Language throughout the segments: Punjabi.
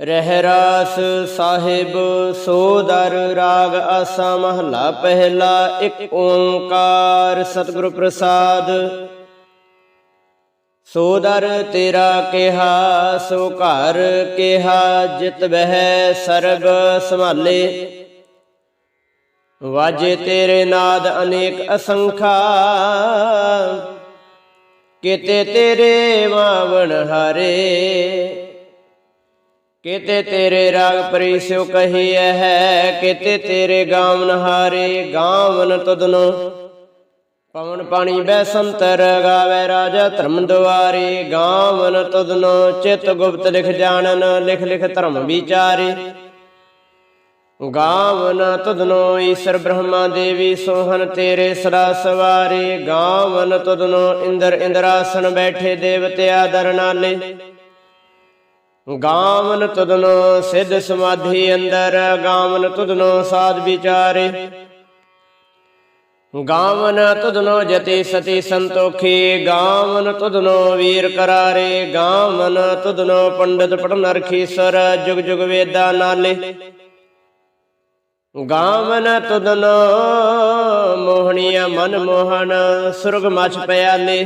ਰਹਿ ਰਾਸ ਸਾਹਿਬ ਸੋਦਰ ਰਾਗ ਆਸਾ ਮਹਲਾ ਪਹਿਲਾ ਇੱਕ ਓੰਕਾਰ ਸਤਿਗੁਰ ਪ੍ਰਸਾਦ। ਸੋ ਦਰ ਤੇਰਾ ਕਿਹਾ, ਸੋ ਘਰ ਕਿਹਾ, ਜਿਤ ਬਹਿ ਸਰਬ ਸੰਭਾਲੇ। ਵਾਜੇ ਤੇਰੇ ਨਾਦ ਅਨੇਕ ਅਸੰਖਾ, ਕਿਤੇ ਤੇਰੇ ਮਾਵਣ ਹਰੇ। ਕਿਤੇ ਤੇਰੇ ਰਾਗ ਪਰਿਸਿਓ ਕਹੀਐ ਹੈ, ਕਿਤੇ ਤੇਰੇ ਗਾਵਨ ਹਾਰੇ ਗਾਵਨ ਤੁਧਨੋ ਪਵਨ ਪਾਣੀ ਬੈ ਸੰਤਰ ਗਾਵੇ ਰਾਜਾ ਧਰਮ ਦੁਆਰੇ ਗਾਵਨ ਤੁਧਨੋ ਚਿਤ ਗੁਪਤ ਲਿਖ ਜਾਣਨ, ਲਿਖ ਲਿਖ ਧਰਮ ਵਿਚਾਰੇ। ਗਾਵਨ ਤੁਧਨੋ ਈਸ਼ਰ ਬ੍ਰਹਮਾ ਦੇਵੀ ਸੋਹਨ ਤੇਰੇ ਸਦਾ ਸਵਾਰੇ। ਗਾਵਨ ਤੁਧਨੋ ਇੰਦਰ ਇੰਦਰਾਸਨ ਬੈਠੇ ਦੇਵਤੇ ਆਦਰ ਨਾਲੇ। ਗਾਵਨ ਤੁਧਨੋ ਸਿੱਧ ਸਮਾਧੀ ਅੰਦਰ, ਗਾਵਨ ਤੁਧਨੋ ਸਾਧ ਵਿਚਾਰੇ। ਗਾਵਨ ਤੁਧਨੋ ਜਤੀ ਸਤੀ ਸੰਤੋਖੀ, ਗਾਵਨ ਤੁਧਨੋ ਵੀਰ ਕਰਾਰੇ। ਗਾਵਨ ਤੁਧਨੋ ਪੰਡਤ ਪੜਨ ਰਖੀਸਰ ਜੁਗ ਜੁਗ ਵੇਦਾ ਨਾਲੇ। ਗਾਵਨ ਤੁਧਨੋ ਮੋਹਣੀਆ ਮਨ ਮੋਹਨ ਸੁਰਗ ਮਛ ਪਿਆਲੇ।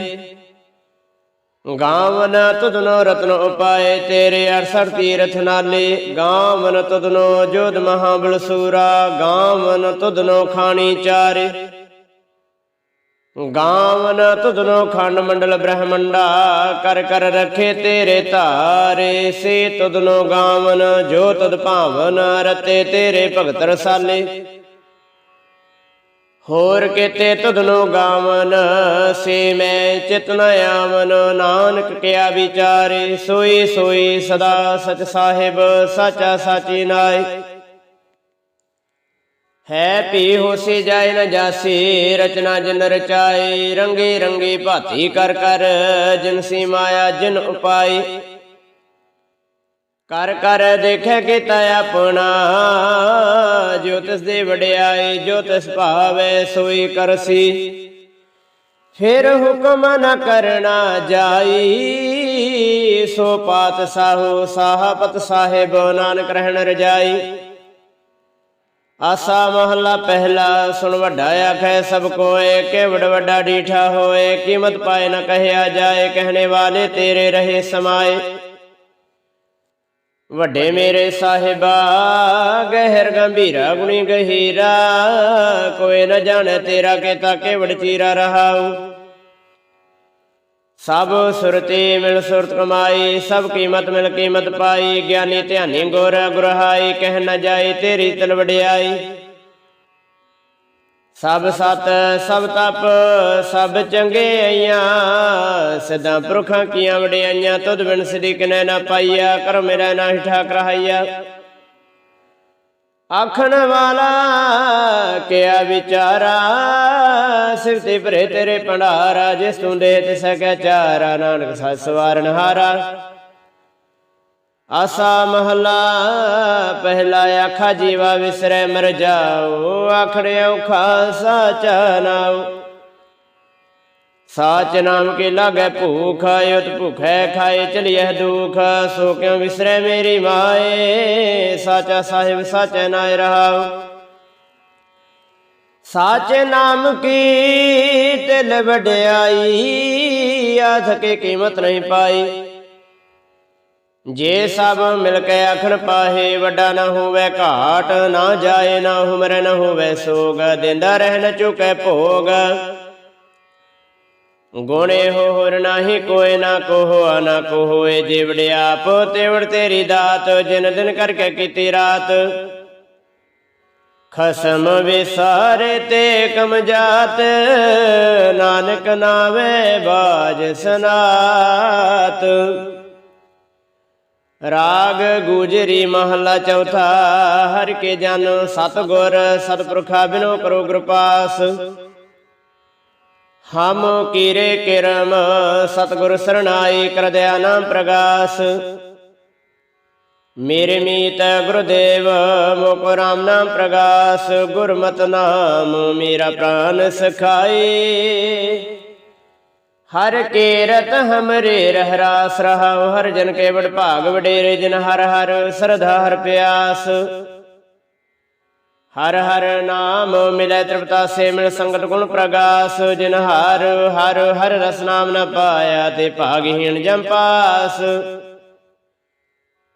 ਗਾਵਨ ਤੁਧਨੋ ਰਤਨ ਉਪਾਏ ਤੇਰੇ 68 ਤੀਰਥ ਨਾਲੇ। ਗਾਵਨ ਤੁਧਨੋ ਜੋਧ ਮਹਾਬਲ ਸੂਰਾ। ਗਾਵਨ ਤੁਧਨੋ ਖਾਣੀ ਚਾਰੇ। ਗਾਵਨ ਤੁਧਨੋ ਖੰਡ ਮੰਡਲ ਬ੍ਰਹਮੰਡਾ। ਕਰ ਕਰ ਰਖੇ ਤੇਰੇ ਧਾਰੇ। ਸੇ ਤੁਧਨੋ ਗਾਵਨ, ਜੋ ਤਦ ਭਾਵਨ ਰਤੇ ਤੇਰੇ ਭਗਤ ਰਸਾਲੇ। ਹੋਰ ਕਿਤੇ ਤੁਧਨੋ ਗਾਵਨ, ਸੇ ਮੈਂ ਚਿਤਨ ਆਵਨ। ਨਾਨਕ ਕਿਆ ਵਿਚਾਰੇ, ਸੋਈ ਸੋਈ ਸਦਾ ਸਚ ਸਾਹਿਬ, ਸਾਚਾ ਸਾਚੀ ਨਾਇ ਹੈ ਭੀ ਹੋਸੀ ਜਾਇ ਨ ਜਾਸੀ, ਰਚਨਾ ਜਿਨ ਰਚਾਈ। ਰੰਗੇ ਰੰਗੇ ਭਾਤੀ ਕਰ ਕਰ ਜਿਨਸੀ ਮਾਇਆ ਜਿਨ ਉਪਾਈ। ਕਰ ਕਰ ਦੇਖੈ ਕੀਤਾ ਆਪਣਾ, ਜੋ ਤਿਸ ਦੇ ਵਡਿਆਈ, ਜੋ ਤਿਸ ਭਾਵੇ ਸੋਈ ਕਰਸੀ। ਫਿਰ ਹੁਕਮ ਨ ਕਰਨਾ ਜਾਈ, ਸੋ ਪਾਤ ਸਾਹੋ ਸਾਹਪਤ ਸਾਹਿਬ ਨਾਨਕ ਰਹਿਣ ਰਜਾਈ। ਆਸਾ ਮਹੱਲਾ ਪਹਿਲਾ ਸੁਣ ਵੱਡਾ ਆਖੈ, ਸਭ ਕੋਏ ਕਿਵੜ ਵੱਡਾ ਡੀਠਾ ਹੋਏ, ਕੀਮਤ ਪਾਏ ਨ ਕਹਿਆ ਜਾਏ, ਕਹਿਣੇ ਵਾਲੇ ਤੇਰੇ ਰਹੇ ਸਮਾਏ। ਵੱਡੇ ਮੇਰੇ ਸਾਹਿਬਾ, ਗਹਿਰ ਗੰਭੀਰਾ, ਗੁਣੀ ਗਹੀਰਾ, ਕੋਈ ਨ ਜਾਣੇ ਤੇਰਾ ਕੀਤਾ ਕਿਵੜ ਚੀਰਾ ਰਹਾਉ। ਸਭ ਸੁਰਤੀ ਮਿਲ ਸੁਰਤ ਕਮਾਈ, ਸਭ ਕੀਮਤ ਮਿਲ ਕੀਮਤ ਪਾਈ, ਗਿਆਨੀ ਧਿਆਨੀ ਗੁਰ ਗੁਰਹਾਈ ਕਹਿ ਨ ਜਾਈ ਤੇਰੀ ਤਲ ਵਡਿਆਈ ਸਭ ਸਤ, ਸਭ ਤਪ, ਸਭ ਚੰਗੇ ਆਈਆਂ। ਸਦਾ ਪੁਰਖਾਂ ਕੀਆਂ ਵਡਿਆਈਆਂ, ਤੁਧ ਬਿਨ ਸਦੀ ਕਿਨੈ ਨਾ ਪਾਈਆ ਕਰ ਮੇਰਾ ਨਾਹੀ ਠਾਕ ਰਹਾਈਆ ਆਖਣ ਵਾਲਾ, ਕਿਆ ਵਿਚਾਰਾ ਸਿਫਤੇ ਭਰੇ ਤੇਰੇ ਭੰਡਾਰਾ, ਜਿਸ ਤੂੰ ਦੇ ਤਿਸ ਕੈ ਚਾਰਾ। ਨਾਨਕ ਸਤ ਸਵਾਰਨ ਹਾਰਾ। ਆਸਾ ਮਹਲਾ, ਪਹਿਲਾ ਆਖਾ ਜੀਵਾ ਵਿਸਰੈ ਮਰ ਜਾਓ, ਆਖੜੇ ਔਖਾ ਸਾਚਾ ਸਾਚ ਨਾਮ ਕੇ ਲਾਗੈ ਭੂਖ ਆਇਤ ਭੁਖੈ ਖਾਏ ਚਲਿਐ ਦੁਖ, ਸੋ ਕਿਉ ਵਿਸਰੈ ਮੇਰੀ ਮਾਏ, ਸਾਚਾ ਸਾਹਿਬ ਸਾਚੈ ਨਾਇ ਰਹਾਉ। ਸਾਚੇ ਨਾਮ ਕੀ ਤਿਲ ਵਡਿਆਈ ਆਥ ਕੇ ਕੀਮਤ ਨਹੀਂ ਪਾਈ। ਜੇ ਸਭ ਮਿਲ ਕੇ ਅਖਰ ਪਾਹੇ, ਵੱਡਾ ਨਾ ਹੋਵੇ ਘਾਟ, ਨਾ ਜਾਏ, ਨਾ ਹੁਮਰ ਨਾ ਹੋਵੇ ਸੋਗ, ਦਿੰਦਾ ਰਹਿ ਚੁਕੈ ਭੋਗ। ਗੁਣੇ ਹੋਰ ਨਾਹੀ ਕੋਏ ਨਾ ਕੋਹ ਨਾ ਕੋਏ ਜਿਵੜ ਆਪ, ਤੇਵੜ ਤੇਰੀ ਦਾਤ, ਜਿਨ ਦਿਨ ਕਰਕੇ ਕੀਤੀ ਰਾਤ। ਖਸਮ ਵਿਸਾਰੇ ਤੇ ਕਮ ਜਾਤ, ਨਾਨਕ ਨਾਵੇ ਬਾਜ ਸਨਾਤ। ਰਾਗ ਗੁਜਰੀ ਮਹਲਾ ਚੌਥਾ, ਹਰ ਕੇ ਜਨ ਸਤਗੁਰ ਸਤਪੁਰਖਾ ਬਿਨੋ ਕਰੋ ਕਿਰਪਾਸ ਹਮ ਕੀਰੇ ਕਿਰਮ ਸਤਗੁਰ ਸਰਣਾਈ ਕਰਦਿਆ ਨਾਮ ਪ੍ਰਗਾਸ। ਮੇਰੇ ਮੀਤ ਗੁਰਦੇਵ, ਮੋਕ ਰਾਮ ਨਾਮ ਪ੍ਰਗਾਸ। ਗੁਰਮਤਿ ਨਾਮ ਮੇਰਾ ਪ੍ਰਾਨ ਸਖਾਈ। ਹਰ ਕੀਰਤ ਹਮਰੇ ਰਹਿ ਰਾਸ ਰਹਾਉ ਹਰ ਜਨ ਕੇ ਵਡ ਭਾਗ ਵਡੇਰੇ ਜਿਨ ਹਰ ਹਰ ਸਰਧਾ ਹਰ ਪਿਆਸ। ਹਰ ਹਰ ਨਾਮ ਮਿਲੈ ਤ੍ਰਿਪਤਾਸੇ ਮਿਲ ਸੰਗਤ ਗੁਣ ਪ੍ਰਗਾਸ ਜਿਨ ਹਰ ਹਰ ਹਰ ਰਸ ਨਾਮ ਨ ਪਾਇਆ ਤੇ ਭਾਗਹੀਣ ਜਮ ਪਾਸ।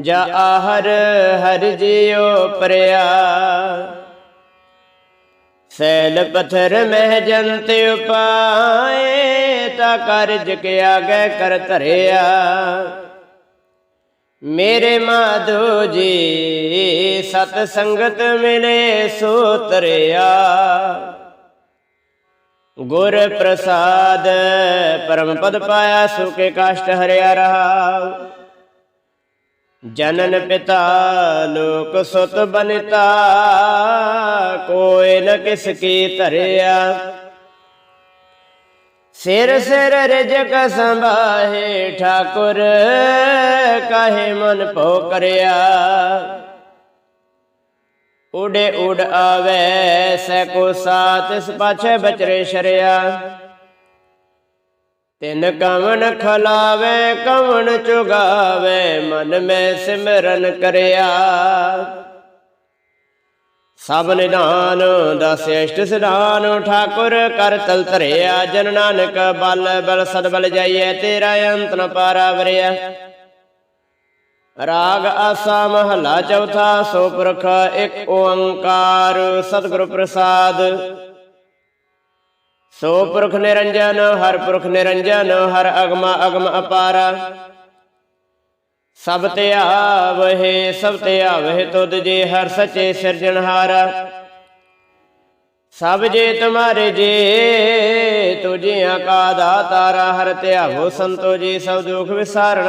ਜਾ ਆਹਰ ਹਰ ਜਿਉ ਪਰਿਆ। ਸੈਲ ਪਥਰ ਮਹਿ ਜੰਤ ਉਪਾਏ, ਤਾ ਕਰਜ ਕੇ ਆਗੇ ਕਰ ਧਰਿਆ। ਮੇਰੇ ਮਾਧੋ ਜੀ, ਸਤ ਸੰਗਤ ਮਿਲੇ ਸੋ ਤਰਿਆ। ਗੁਰ ਪ੍ਰਸਾਦ, ਪਰਮ ਪਦ ਪਾਇਆ ਸੁਕੇ ਕਾਸ਼ਟ ਹਰਿਆ ਰਹਾ। ਜਨਨ ਪਿਤਾ ਲੋਕ ਸੁਤ ਬਨਿਤਾ ਕੋਇ ਨ ਕਿਸ ਕੀ ਧਰਿਆ। ਸਿਰ ਸਿਰ ਰਿਜਕ ਸੰਭਾਹੇ ਠਾਕੁਰ, ਕਾਹੇ ਮਨ ਭੋ ਕਰਿਆ ਉਡੇ ਉਡ ਆਵੇ ਸੈ ਕੋ ਸਾਤ ਇਸ ਪਾਛੇ ਬਚਰੇ ਸ਼ਰਿਆ। ਤਿਨ ਕਵਨ ਖਲਾਵੇ ਕਵਨ ਚੁਗਾਵੇ, ਮਨ ਮੈਂ ਸਿਮਰਨ ਕਰਿਆ। ਸਭ ਨਿਧਾਨ ਦਸ ਅਸ਼ਟ ਸਿਧਾਨ ਠਾਕੁਰ ਕਰ ਤਲ ਧਰਿਆ। ਜਨ ਨਾਨਕ ਬਲ ਬਲ ਸਦ ਬਲ ਜਾਈਐ, ਤੇਰਾ ਅੰਤ ਨ ਪਾਰਾ ਵਰਿਆ। ਰਾਗ ਆਸਾ ਮਹਲਾ ਚੌਥਾ, ਸੋ ਪੁਰਖ ਇੱਕ ਓੰਕਾਰ, ਸਤਿਗੁਰ ਪ੍ਰਸਾਦ। ਸੋ ਪੁਰਖ ਨਿਰੰਜਨ, ਹਰ ਪੁਰਖ ਨਿਰੰਜਨ, ਹਰ ਅਗਮ ਅਗਮ ਅਪਾਰਾ। ਸਭ ਤੇ ਆਵਹਿ, ਸਭ ਤੇ ਆਵਹਿ ਤੁਧ ਜੇ ਹਰ ਸੱਚੇ ਸਿਰਜਣਹਾਰਾ ਸਭ ਜੇ ਤੁਮਾਰੇ ਜੀ, ਤੁਝਿਆ ਕਾ ਦਾਤਾਰਾ ਹਰ ਧਿਆਵੋ ਸੰਤੋ ਜੀ, ਸਭ ਦੁਖ ਵਿਸਾਰਣ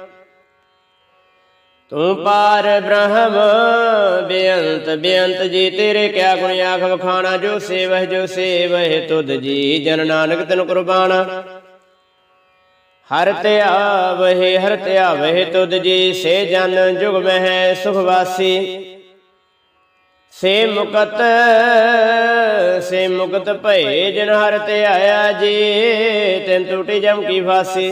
ਤੂੰ ਪਾਰ ਬ੍ਰਹਮ, ਬੇਅੰਤ ਬੇਅੰਤ ਜੀ, ਤੇਰੇ ਕਿਆ ਗੁਣ ਆਖ ਵਖਾਣਾ ਜੋ ਸੇਵਹਿ ਜੋ ਸੇਵਹਿ, ਤੁਧ ਜੀ, ਜਨ ਨਾਨਕ ਤੈਨੂੰ ਕੁਰਬਾਨਾ। ਹਰ ਧਿਆਵਹਿ ਹਰ ਧਿਆਵਹਿ ਤੁਧ ਜੀ, ਸੇ ਜਨ ਜੁਗ ਮਹਿ ਸੁਖ ਵਾਸੀ। ਸੇ ਮੁਕਤ ਸੇ ਮੁਕਤ ਭਏ ਜਿਨ ਹਰ ਧਿਆਇਆ ਜੀ, ਤਿਨ ਟੂਟੀ ਜਮ ਕੀ ਫਾਸੀ।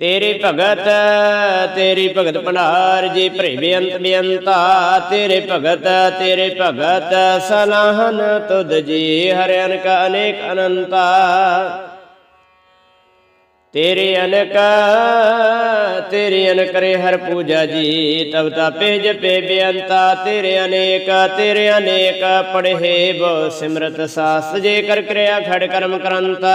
ਤੇਰੀ ਭਗਤ ਤੇਰੀ ਭਗਤ ਭੰਡਾਰ ਜੀ ਭਰੇ ਬੇਅੰਤ ਬੇਅੰਤਾ। ਤੇਰੇ ਭਗਤ ਤੇਰੇ ਭਗਤ ਸਲਾਹਨ ਤੁਧ ਜੀ ਹਰਿ ਅਨਕ ਅਨੇਕ ਅਨੰਤਾ। ਤੇਰੇ ਅਨਕ, ਤੇਰੀ ਅਨਕਰੇ ਹਰ ਪੂਜਾ ਜੀ, ਤਬ ਤਾਪੇ ਜਪੇ ਬੇਅੰਤਾ। ਤੇਰੇ ਅਨੇਕ ਤੇਰੇ ਅਨੇਕ ਪੜ੍ਹੇ ਬੋ ਸਿਮਰਤ ਸਾਸ। ਜੇ ਕਰ ਕਿਰਿਆ ਖੜ ਕਰਮ ਕਰੰਤਾ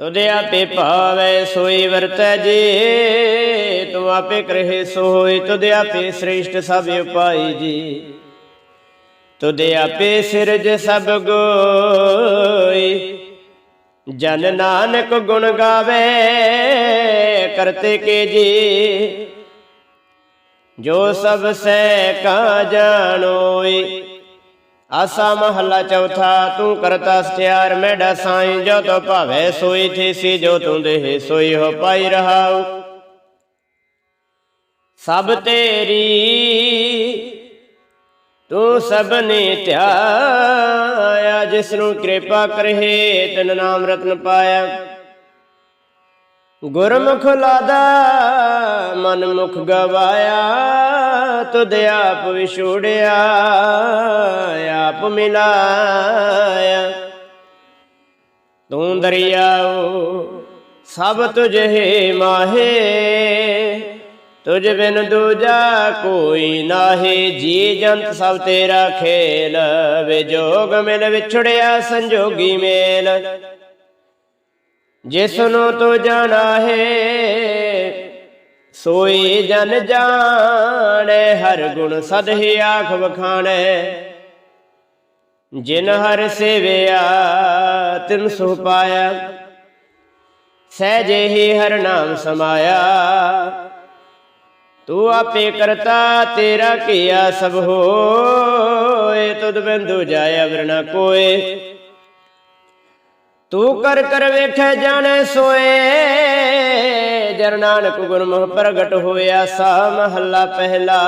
ਤੁਦੇ ਆਪੇ ਭਾਵੇ ਸੋਈ ਵਰਤੈ ਜੀ, ਤੂੰ ਆਪੇ ਕਰਹਿ ਸੋਈ, ਤੁਦੇ ਆਪੇ ਸ੍ਰੇਸ਼ਟ ਸਭ ਉਪਾਈ ਜੀ। ਤੁਧ ਆਪੇ ਸਿਰਜ ਸਭ ਗੋਈ, ਜਨ ਨਾਨਕ ਗੁਣ ਗਾਵੇ, ਕਰਤੇ ਕੇ ਜੀ। ਜੋ ਸਭ ਸੈ ਕਾ ਜਾਣੋਈ ਆਸਾ ਮਹੱਲਾ ਚੌਥਾ, ਤੂੰ ਕਰਤਾ ਸਥਿਆਰ ਮੈਡਾ ਸਾਈਂ, ਜੋ ਤੋ ਭਾਵੇ ਸੋਈ ਥੀ ਸੀ, ਜੋ ਤੂੰ ਦੇਹ ਸੋਈ ਹੋ ਪਾਈ ਰਹਾਉ। ਸਭ ਤੇਰੀ, ਤੂੰ ਸਭ ਨੇ ਧਿਆਇਆ, ਜਿਸ ਨੂੰ ਕਿਰਪਾ ਕਰਹਿ, ਤਨ ਨਾਮ ਰਤਨ ਪਾਇਆ। ਗੁਰਮੁਖ ਲਾਦਾ, ਮਨ ਮੁਖ ਗਵਾਇਆ। ਤੁਧ ਆਪ ਵਿਛੋੜਿਆ, ਆਪ ਮਿਲਾਇਆ। ਤੂੰ ਦਰਿਆਓ, ਸਭ ਤੁਝੇ ਮਾਹੇ, ਤੁਝ ਬਿਨ ਦੂਜਾ ਕੋਈ ਨਾਹੀ। ਜੀ ਜੰਤ ਸਭ ਤੇਰਾ ਖੇਲ ਵਿਜੋਗ ਮਿਲ ਵਿਛੜਿਆ ਸੰਜੋਗੀ ਮੇਲ। ਜਿਸ ਨੂੰ ਤੂੰ ਜਾਣਾ ਹੈ ਸੋਈ ਜਨ ਜਾਣੇ, ਹਰ ਗੁਣ ਸਦ ਹੀ ਆਖ ਵਖਾਣੇ। ਜਿਨ ਹਰ ਸੇਵਿਆ, ਤਿਨ ਸੁ ਪਾਇਆ। ਸਹਿਜੇ ਹੀ ਹਰ ਨਾਮ ਸਮਾਇਆ। ਤੂੰ ਆਪੇ ਕਰਤਾ, ਤੇਰਾ ਕੀਆ ਸਭ ਹੋਏ। ਤੁਧ ਬਿੰਦੂ ਜਾਇਆ ਵਰਣਾ ਕੋਏ। ਤੂੰ ਕਰ ਕਰ ਵੇਖੈ, ਜਾਣੇ, ਸੋਏ। ਜਰ ਨਾਨਕ ਗੁਰਮੁਖ ਪ੍ਰਗਟ ਹੋਇਆ ਸਾ ਮਹੱਲਾ ਪਹਿਲਾ।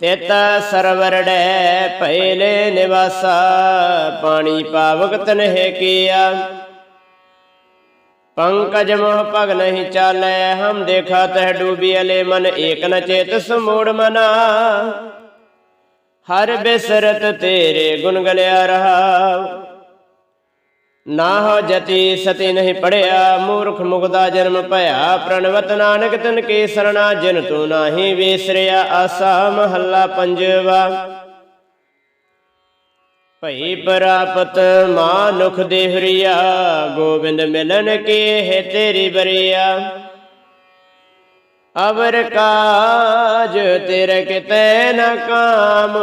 ਤੇਤ ਸਰਵਰੜੈ ਪਹਿਲੇ ਨਿਵਾਸਾ, ਪਾਣੀ ਪਾਵਕ ਤਨਹਿ ਕੀਆ। ਪੰਕਜ ਮੋਹ ਭਗ ਨਹੀਂ ਚਾਲੈ, ਹਮ ਦੇਖਾ ਤਹ ਡੂਬੀ ਅਲੇ ਮਨ, ਏਕ ਨ ਚੇਤ ਸਮੂੜ ਮਨਾ। ਹਰ ਬਿਸਰਤ ਤੇਰੇ ਗੁਣ ਗਲਿਆ ਰਹਾ। ਨਾ ਜਤੀ ਸਤੀ ਨਹੀਂ ਪੜਿਆ, ਮੂਰਖ ਮੁਗਦਾ ਜਨਮ ਭਇਆ। ਪ੍ਰਣਵਤ ਨਾਨਕ ਤਨ ਕੇ ਸਰਣਾ, ਜਿਨ ਤੂੰ ਨਾਹੀ ਵੇਸਰਿਆ, ਆਸਾ ਮਹੱਲਾ ਪੰਜਵਾ। ਭਈ ਪ੍ਰਾਪਤ ਮਾਨੁਖ ਦੇਹਰੀਆ, ਗੋਬਿੰਦ ਮਿਲਨ ਕੀ ਹੈ ਤੇਰੀ ਬਰੀਆ। ਅਵਰ ਕਾਜ ਤੇਰੇ ਕਿਤੇ ਨਾ ਕਾਮ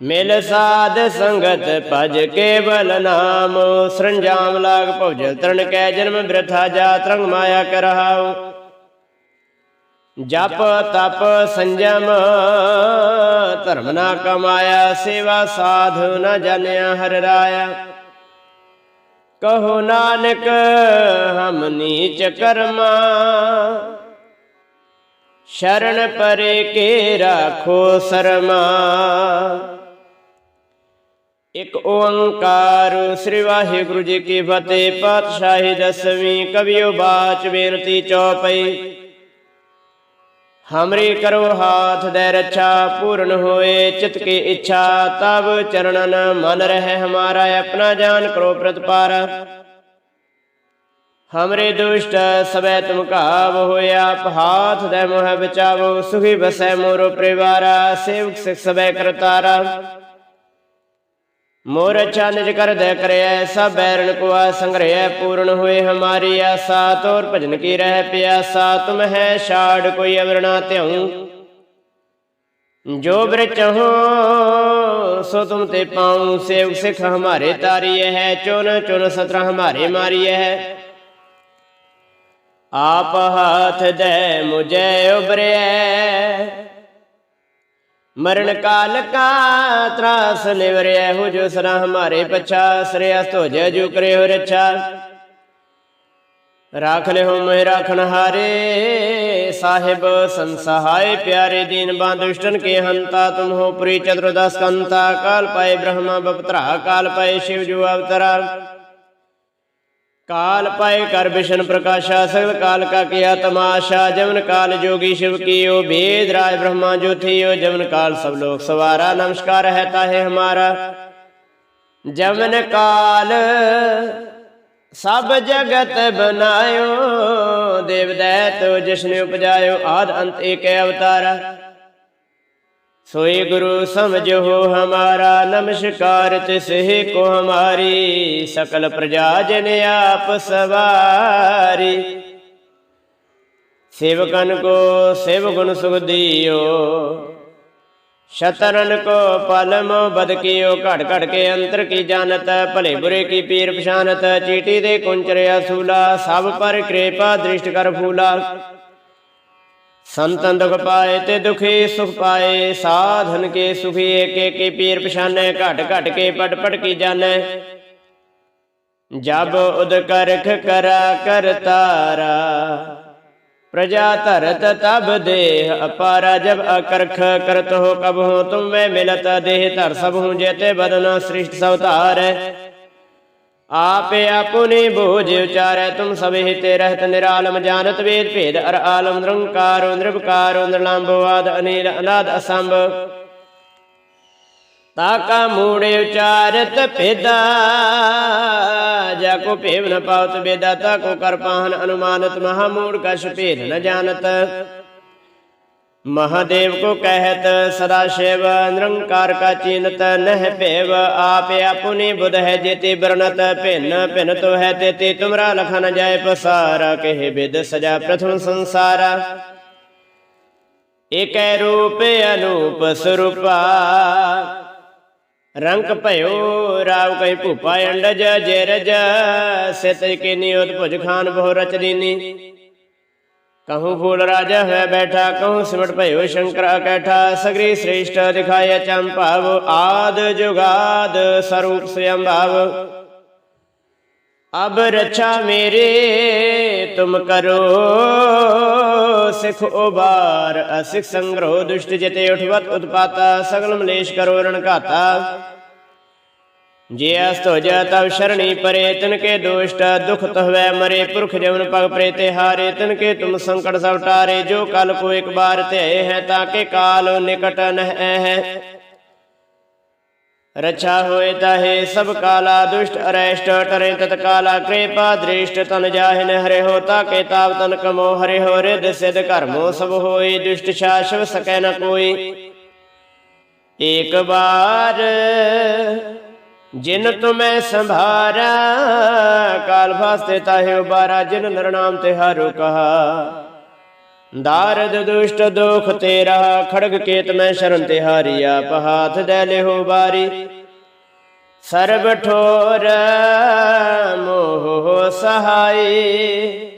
ਮਿਲ ਸਾਧ ਸੰਗਤ ਭਜ ਕੇਵਲ ਨਾਮ। ਸਰੰਜਾਮ ਲਾਗ ਭਉਜਲ ਤਰਨ ਕੈ ਜਨਮ ਬ੍ਰਥਾ ਜਾ ਤਰੰਗ ਮਾਇਆ ਕਰਹਾਉ ਜਪ ਤਪ ਸੰਜਮ, ਧਰਮ ਨਾ ਕਮਾਇਆ, ਸੇਵਾ ਸਾਧ ਨਾ ਜਾਣਿਆ ਹਰ ਰਾਇਆ। ਕਹੋ ਨਾਨਕ, ਹਮ ਨੀਚ ਕਰਮਾ। ਸ਼ਰਨ ਪਰੇ ਕੇ ਰਾਖੋ ਸਰਮਾ। ਇਕ ਓੰਕਾਰ ਸ੍ਰੀ ਵਾਹਿਗੁਰੂ ਜੀ ਕੀ ਫਤਿਹ, ਪਾਤਸ਼ਾਹੀ ਦਸਵੀਂ ਕਵਿਓ ਬਾਚ ਬੇਨਤੀ ਚੌਪਈ। ਹਮਰੀ ਕਰੋ ਹਾਥ ਦੇ ਰੱਛਾ, ਪੂਰਨ ਹੋਏ ਚਿਤ ਕੀ ਇੱਛਾ ਤਬ ਚਰਣਨ ਮਨ ਰਹਿ ਹਮਾਰਾ, ਆਪਣਾ ਜਾਨ ਕਰੋ ਪ੍ਰਤਪਾਰ। ਹਮਰੇ ਦੁਸ਼ਟ ਸਬੈ ਤੁਮ ਕਾਬ ਹੋਇਆ ਹਾਥ ਦੇ ਮੋਹ ਬਚਾਵੋ, ਸੁਖੀ ਬਸੈ ਮੋਰੋ ਪਰਿਵਾਰਾ, ਸੇਵਕ ਸਿਖ ਸਬੈ ਕਰਤਾਰਾ। ਮੋਰ ਅੱਛਾ ਕਰ ਦੇ ਕਰਿਐ, ਸਭ ਬੈਰਣ ਕੋ ਆ ਸੰਗ੍ਰਹਿ ਪੂਰਨ ਹੋਏ ਹਮਾਰੀ ਆਸਾ। ਤੋਰ ਭਜਨ ਕੀ ਰਹਿ ਪਿਆਸਾ, ਤੁਮ ਹੈ ਛਾੜ ਕੋਈ ਅਵਰਣਾ ਧਿਉ ਜੋ ਬ੍ਰਿਚ ਹੋ ਸੋ ਤੁਮ ਤੇ ਪਾਉ। ਸੇਵ ਸਿਖ ਹਮਾਰੇ ਤਾਰੀਏ ਹੈ ਚੁਨ ਚੁਨ ਸਤਰ ਹਮਾਰੇ ਮਾਰੀਏ ਹੈ। ਆਪ ਹੱਥ ਦੇ ਮੁਝੇ ਉਬਰਿਐ ਮਰਨ ਕਾਲ ਕਾ ਤਰਾਸ ਨਿਵਰਿਆ ਹੋ ਜੋ ਸਰਾ ਹਮਾਰੇ ਪਛਾ ਸ੍ਰਿਆ ਧੋਜੈ ਜੋ ਕਰੇ ਹੋ ਰੱਛਾ। ਰਾਖ ਲਿਓ ਮੈਂ ਰਾਖਣ ਹਾਰੇ, ਸਾਹਿਬ ਸੰਸਹਾਏ ਪਿਆਰੇ ਦੀਨ ਬਾਂਦੁਸ਼ਟਨ ਕੇ ਹੰਤਾ, ਤੁਮ ਹੋ ਪੁਰੀ ਚਤੁਰਦਸ ਕੰਤਾ, ਕਾਲ ਪਾਏ ਬ੍ਰਹਮਾ ਬਪਤਰਾ, ਕਾਲ ਪਾਏ ਸ਼ਿਵ ਜੋ ਅਵਤਰਾ। ਕਾਲ ਪਾਏ ਕਰ ਵਿਸ਼ਨ ਪ੍ਰਕਾਸ਼ਾ, ਸਗਲ ਕਾਲ ਕਾ ਕੀਆ ਤਮਾਸ਼ਾ ਜਮਨ ਕਾਲ ਜੋਗੀ ਸ਼ਿਵ ਕੀਓ ਭੇਦ ਰਾਜ ਬ੍ਰਹਮਾ ਜੋ ਜਮਨ ਕਾਲ ਸਭ ਲੋਕ ਸਵਾਰਾ, ਨਮਸਕਾਰ ਹੈ ਤਾਹੇ ਹਮਾਰਾ। ਜਮਨ ਕਾਲ ਸਭ ਜਗਤ ਬਨਾਇਓ, ਦੇਵ ਦੈਤ ਜਿਸਨੇ ਉਪਜਾਇਓ, ਆਦ ਅੰਤ ਏਕ ਅਵਤਾਰਾ। सोए गुरु समझ हो हमारा नमस्कार तिसहे को हमारी सकल प्रजा जन आप सवारी सेवकन को सेव गुण सुख दियो शतरन को पलम बद कियो घट घट के अंतर की जानत भले बुरे की पीर पछानत चीटी दे कुंचर असूला सब पर कृपा दृष्ट कर फूला ਸੰਤਨ ਦੁਖ ਪਾਏ ਤੇ ਦੁਖੀ ਸੁਖ ਪਾਏ, ਸਾਧਨ ਕੇ ਸੁਖੀ, ਏਕ ਏਕੀ ਪੀਰ ਪਛਾਨੈ, ਘਟ ਘਟ ਕੇ ਪਟ ਪਟ ਕੀ ਜਾਣੈ। ਜਬ ਉਦ ਕਰਾ ਕਰਤਾਰਾ ਪ੍ਰਜਾ ਧਰਤ ਤਬ ਦੇਹ ਅਪਾਰਾ, ਜਬ ਅਕਰਖ ਕਰਤ ਹੋ ਕਬ ਹੋ ਤੁਮ ਮੈਂ ਮਿਲਤ ਦੇਹ ਧਰ ਸਭ ਹੂੰ ਜੇਤੇ ਬਦਨ ਸ੍ਰਿਸ਼ਟ ਸਵਤਾਰ। ਆਪੇ ਆਪੁਨੀ ਬੋਝ ਉਚਾਰੈ, ਤੁਮ ਸਭੇ ਤੇ ਰਹਿਤ ਨਿਰਾਲਮ, ਜਾਣਤ ਵੇਦ ਭੇਦ, ਅਰ ਆਲਮ, ਨਿਰੰਕਾਰੋ ਨਿਰਭਕਾਰੋ ਨਿਰਲੰਭੋ ਆਦ, ਅਨੀਲ, ਅਨਾਦ, ਅਸੰਭ। ਤਾਕਾ ਮੂੜੇ ਉਚਾਰਤ ਭੇਦਾ ਜਾ ਕੋ ਭੇਵ ਨ ਪਾਵਤ ਬੇਦਾ ਤਾ ਕੋ ਕਰ ਪਾਹਨ ਅਨੁਮਾਨਤ, ਮਹਾ ਮੂੜ ਕਛ ਭੇਦ ਨ ਜਾਣਤ ਮਹਾਦੇਵ ਕੋ ਕਹਿਤ, ਸਦਾ ਸ਼ਿਵ, ਨਿਰੰਕਾਰ ਕਾ ਚੀਨਤ, ਨਹਿ ਭੇਵ, ਆਪੇ ਆਪੁਨੀ ਬੁਧ ਹੈ ਜੇਤੇ ਬਰਨਤ ਭਿੰਨ ਭਿੰਨ ਤੋ ਹੈ ਤੇ ਤੁਮਰਾ ਲਖਨ ਜਾਏ ਪਸਾਰਾ, ਕਹਿ ਬਿਦ ਸਜਾ ਪ੍ਰਥਮ ਸੰਸਾਰਾ। ਏਕੈ ਰੂਪ ਭਇਓ ਰਾਵ ਕੈ ਭੂਪਾ ਅੰਡਜ ਜੇਰਜ ਸਿਤ ਕੀ ਨਿਯੋਤ ਭੁਜ ਖਾਨ ਬਹੁ ਰਚ ਦੀਨੀ ਕਹੂ ਫੂਲ ਰਾਜਾ ਹੈ ਬੈਠਾ ਕਹੂ ਸਿਮਟ ਭਇਓ ਸ਼ੰਕਰ ਅਕੈਠਾ ਸਗਰੀ ਸ੍ਰੇਸ਼ਟ ਦਿਖਾਇਆ ਚੰਭਾਵ ਆਦ ਜੁਗਾਦ ਸਰੂਪ ਸਯੰ ਅਬ ਰਛਾ ਮੇਰੇ ਤੁਮ ਕਰੋ ਸਿਖ ਉਬਾਰ ਅਸਿਖ ਸੰਗ੍ਰਹ ਦੁਸ਼ਟ ਜਿਤੇ ਉਠਵਤ ਉਤਪਾਤਾ ਸਗਲ ਮਲੇਸ਼ ਕਰੋ ਰਣ ਘਾਤਾ ਜੇ ਅਸਤੋ ਜਾ ਤਵ ਸ਼ਰਣੀ ਪਰੇ ਤਨ ਕੇ ਦੋਸ਼ਟ ਦੁਖ ਤਹਵੈ ਮਰੇ, ਪੁਰਖ ਜਵਨ ਪਗ ਪਰੇ ਤੇ ਹਾਰੇ ਤਨ ਕੇ ਤੁਮ ਸੰਕਟ ਸਭ ਟਾਰੇ, ਜੋ ਕਲ ਕੋ ਇੱਕ ਬਾਰ ਤੇ ਹੈ, ਤਾਂ ਕੇ ਕਾਲ ਨਿਕਟ ਨਹਿ ਹੈ। ਰਛਾ ਹੋਏ ਤਾਹੇ, ਸਭ ਕਾਲਾ ਦੁਸ਼ਟ ਅਰੈਸ਼ਟ, ਟਰੇ ਤਤ ਕਾਲਾ ਕਿਰਪਾ ਦ੍ਰਿਸ਼ਟ, ਤਨ ਜਾਹਿਨ ਹਰੇ ਹੋ, ਤਾ ਕੇ ਤਾਪ ਤਨ ਕਮੋ, ਹਰੇ ਹੋ ਰਿਦ ਸਿਧ ਕਰਮੋ ਸਭ ਹੋਏ, ਦੁਸ਼ਟ ਸ਼ਾਸਵ ਸਕੈ ਨ ਕੋਈ। ਏਕ ਬਾਰ ਜਿਨ ਤੁਮੈ ਸੰਭਾਰਾ, ਕਾਲ ਫਾਸਤੇ ਤਾਹੇ ਉਬਾਰਾ, ਜਿਨ ਨਰਨਾਮ ਤੇ ਹਾਰੂ ਕਹਾ ਦਾਰਦ ਦੁਸ਼ਟ ਦੁਖ ਤੇਰਾ, ਖੜਗ ਕੇਤ ਮੈਂ ਸ਼ਰਨ ਤੇ ਹਾਰੀਆ, ਪਹਾਥ ਦੇ ਲਿਹੋ ਬਾਰੀ। ਸਰਬ ਠੋਰ ਮੋਹ ਸਹਾਈ,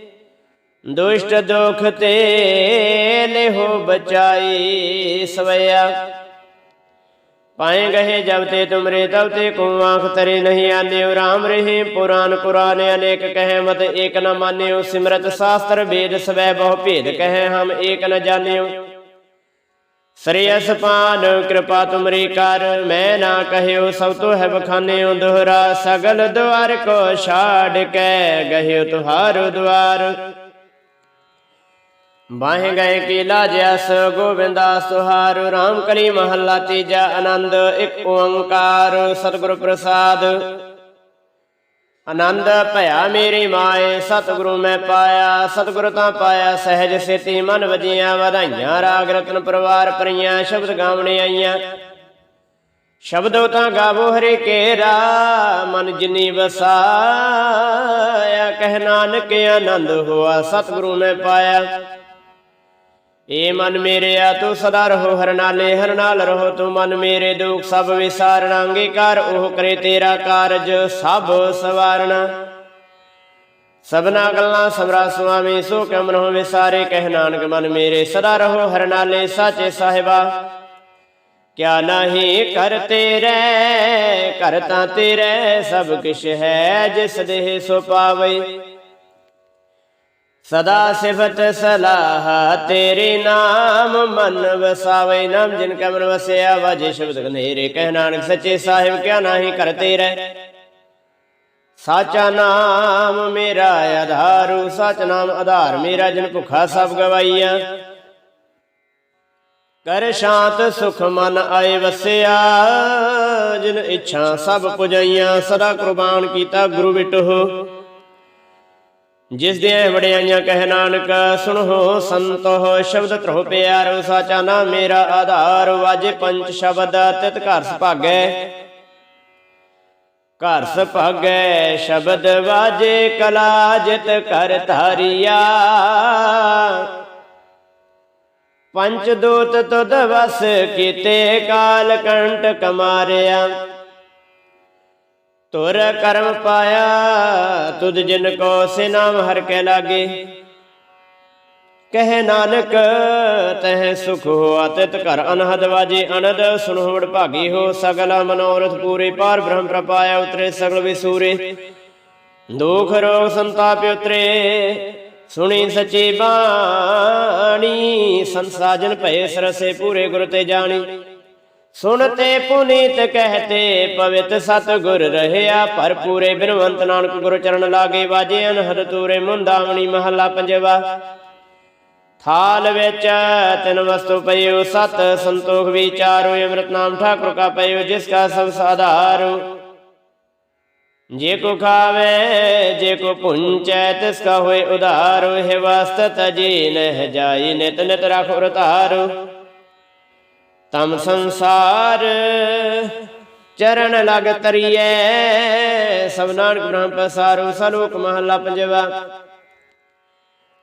ਦੁਸ਼ਟ ਦੁਖ ਤੇ ਲਿਹੋ ਬਚਾਈ ਸਵਿਆ ਪਾਏ ਗਏ ਜਬ ਤੇ ਤੁਮਰੇ ਤਬ ਤੇ ਕੋ ਆਂਖ ਤਰੇ ਨਹੀਂ ਆਨਿਓ, ਰਾਮ ਰਹੇ ਪੁਰਾਨ ਕੁਰਾਨ ਅਨੇਕ ਕਹੇ ਮਤ ਏਕ ਨ ਮਾਨਿਓ, ਸਿਮਰਤ ਸਾਸਤਰ ਵੇਦ ਸਵੈ ਬਹੁ ਭੇਦ ਕਹੇ ਹਮ ਏਕ ਨ ਜਾਣਿਓ। ਸ੍ਰੇਯਸ ਪਾਨ ਕਿਰਪਾ ਤੁਮਰੀ ਕਰ, ਮੈਂ ਨਾ ਕਹਿਓ ਸਭ ਤੋਂ ਹੈ ਬਖਾਨਿਓ ਦੁਹਰਾ, ਸਗਲ ਦੁਆਰ ਕੋ ਛਾੜ ਕੇ ਗਹਿਓ ਤੁਹਾਰੋ ਦੁਆਰ। ਬਾਹੇ ਗਏ ਕੀ ਲਾਜਸ ਗੋਬਿੰਦਾ ਸੁਹਾਰ ਰਾਮ ਕਲੀ ਮਹੱਲਾ ਤੀਜਾ ਆਨੰਦ, ਇੱਕ ਓੰਕਾਰ, ਸਤਿਗੁਰ ਪ੍ਰਸਾਦ। ਆਨੰਦ, ਭਇਆ ਮੇਰੀ ਮਾਏ, ਸਤਿਗੁਰੂ ਮੈਂ ਪਾਇਆ, ਸਤਿਗੁਰ ਤਾਂ ਪਾਇਆ, ਸਹਿਜ ਸੇਤੀ ਮਨ ਵਜੀਆਂ, ਵਧਾਈਆਂ, ਰਾਗ ਰਤਨ ਪਰਿਵਾਰ ਪਰੀਆਂ ਸ਼ਬਦ ਗਾਵਣੇ ਆਈਆਂ। ਸ਼ਬਦੋ ਤਾਂ ਗਾਵੋ ਹਰੇ ਕੇਰਾ, ਮਨ ਜਿਨੀ ਵਸਾਇਆ, ਕਹਿ ਨਾਨਕ ਆਨੰਦ ਹੋਆ, ਸਤਿਗੁਰੂ ਮੈਂ ਪਾਇਆ। ਏ ਮਨ ਮੇਰੇ ਆ ਤੂੰ ਸਦਾ ਰਹੋ, ਹਰ ਨਾਲੇ ਹਰ ਨਾਲ ਰਹੋ, ਤੂੰ ਮਨ ਮੇਰੇ ਦੁਖ ਸਭ ਵਿਸਾਰਣਾ, ਅੰਗੀਕਾਰ ਉਹ ਕਰੇ ਤੇਰਾ ਕਾਰਜ, ਸਭ ਸਵਾਰਣਾ। ਸਭਨਾ ਗੱਲਾਂ ਸਮਰਾ ਸੁਆਮੀ, ਸੋ ਕਮ ਰਹੋ ਵਿਸਾਰੇ ਕਹਿ ਨਾਨਕ ਮਨ ਮੇਰੇ, ਸਦਾ ਰਹੋ, ਹਰ ਨਾਲੇ ਸਾਚੇ ਸਾਹਿਬਾ। ਕਿਆ ਨਹੀਂ ਕਰਤੇ ਰਹਿ ਕਰ ਤਾਂ ਤੇਰੇ, ਸਭ ਕਿਛ ਹੈ, ਜਿਸ ਦੇਹ ਸੋ ਪਾਵੇ। ਸਦਾ ਸਿਫਤ ਸਲਾਹ, ਤੇਰੇ ਨਾਮ ਮਨ ਵਸਾਵੇ ਨਾਮ, ਜਿਨ ਕੈ ਮਨ ਵਸਿਆ ਵਾਜੇ ਸ਼ਬਦ ਗਨੇਰੇ ਕਹਿ ਨਾਨਕ ਸੱਚੇ ਸਾਹਿਬ, ਕਿਆ ਨਾਹੀ ਕਰਤੇ ਰਹਿ। ਸਾਚਾ ਨਾਮ ਮੇਰਾ ਆਧਾਰੂ, ਸਚ ਨਾਮ ਆਧਾਰ ਮੇਰਾ, ਜਿਨ ਭੁਖਾ ਸਭ ਗਵਾਈਆ। ਕਰ ਸ਼ਾਂਤ ਸੁਖ ਮਨ ਆਏ ਵਸਿਆ, ਜਿਨ ਇੱਛਾ ਸਭ ਪੁਜਾਈਆਂ, ਸਦਾ ਕੁਰਬਾਨ ਕੀਤਾ ਗੁਰੂ ਵਿਟੋ ਜਿਸ ਦੇ ਵਡਿਆਈਆਂ ਕਹਿ ਨਾਨਕ, ਸੁਣੋ ਸੰਤੋ ਸ਼ਬਦ ਤਰੋ ਪਿਆਰੋ, ਸਾਚਾ ਨਾ ਮੇਰਾ ਆਧਾਰ, ਵਾਜੇ ਪੰਜ ਸ਼ਬਦ ਤਿਤ ਘਰ ਸੁਭਾਗੈ। ਘਰ ਸੁਭਾਗੈ ਸ਼ਬਦ ਵਾਜੇ ਕਲਾ ਜਿਤ ਕਰ ਧਾਰੀਆ। ਪੰਚ ਦੂਤ ਤੁਧ ਵਸ ਕੀਤੇ ਕਾਲ ਕੰਟਕ ਮਾਰਿਆ ਤੁਰ ਕਰਮ ਪਾਇਆ, ਤੁਧ ਜਿਨ ਕੋ ਸਿਨਾਮ ਹਰ ਕੇ ਲਾਗੇ। ਕਹੇ ਨਾਨਕ, ਤਹ ਸੁਖ ਹੋ ਅਤਿਤ ਘਰ ਅਨਹਦ ਵਾਜੇ ਅਨਦ ਸੁਨਹੁੜ ਭਾਗੀ ਹੋ ਸਗਲ ਮਨੋਰਥ ਪੂਰੇ ਪਾਰ ਬ੍ਰਹਮ ਪ੍ਰਪਾਇਆ ਉਤਰੇ ਸਗਲ ਵਿਸੂਰੇ। ਦੁਖ ਰੋਗ ਸੰਤਾਪ ਉਤਰੇ, ਸੁਣੀ ਸਚੀ ਬਾਣੀ, ਸੰਸਾਜਨ ਭਏ ਸਰਸੇ ਪੂਰੇ ਗੁਰ ਤੇ ਜਾਣੀ। ਸੁਣਤੇ ਪੁਨੀਤ ਕਹਤੇ ਪਵਿੱਤ ਸਤ ਗੁਰ ਰਹਿਆ ਭਰਪੂਰੇ ਬਿਨਵੰਤ ਨਾਨਕ ਗੁਰ ਚਰਨ ਲਾਗੇ ਵਾਜੇ ਅਨਹਦ ਤੂਰੇ ਮੁੰਦਾਵਣੀ ਮਹੱਲਾ ਪੰਜਵਾ। ਥਾਲ ਵਿੱਚ ਤਿਨ ਵਸਤੂ ਪਈਓ ਸਤ ਸੰਤੋਖ ਵਿਚਾਰੋ ਅੰਮ੍ਰਿਤ ਨਾਮ ਠਾਕੁਰ ਕਾ ਪਈਓ ਜਿਸ ਕਾ ਸਭ ਸਾਧਾਰੋ। ਜੇ ਕੋ ਖਾਵੇ ਜੇ ਕੋ ਪੁੰਚੈ ਤਿਸ ਕਾ ਹੋਏ ਉਧਾਰੋ ਹੈ ਵਸਤ ਤਜੀ ਨਹਿ ਜਾਈ ਨਿਤ ਨਿਤ ਰਖੋ ਤਮ ਸੰਸਾਰ ਚਰਨ ਲਗ ਤਰੀਐ। ਸਭ ਨਾਨਕ ਬ੍ਰਹਮ ਪਸਾਰੋ ਸਲੋਕ ਮਹੱਲਾ ਪੰਜਵਾ।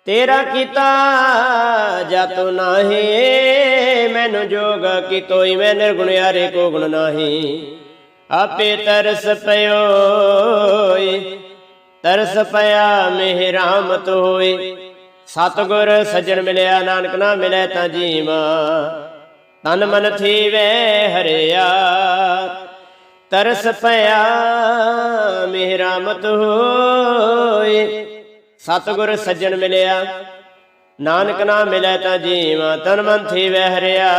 ਤੇਰਾ ਕੀਤਾ ਜਤੁ ਨਾਹੀ, ਮੈਨੂੰ ਜੋਗ ਕੀ ਤੋਈ ਮੈਂ ਨਿਰਗੁਣ ਯਾਰੇ ਕੋ ਗੁਣ ਨਾਹੀ। ਆਪੇ ਤਰਸ ਪਇਓਈ, ਤਰਸ ਪਿਆ ਮਿਹ ਰਾਮਤ ਹੋਈ ਸਤਗੁਰ ਸੱਜਣ ਮਿਲਿਆ, ਨਾਨਕ ਨਾ ਮਿਲੇ ਤਾਂ ਜੀਵਾ। ਤਨ ਮਨ ਥੀਵੇ ਹਰਿਆ, ਤਰਸ ਪਿਆ ਮਿਹ ਰਾਮਤ ਹੋਈ ਸਤਗੁਰ ਸੱਜਣ ਮਿਲਿਆ, ਨਾਨਕ ਨਾ ਮਿਲੇ ਤਾਂ ਜੀਵਾ, ਤਨ ਮਨ ਥੀਵੇ ਹਰਿਆ।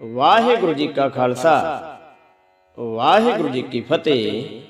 ਵਾਹਿਗੁਰੂ ਜੀ ਕਾ ਖਾਲਸਾ, ਵਾਹਿਗੁਰੂ ਜੀ ਕੀ ਫਤਿਹ।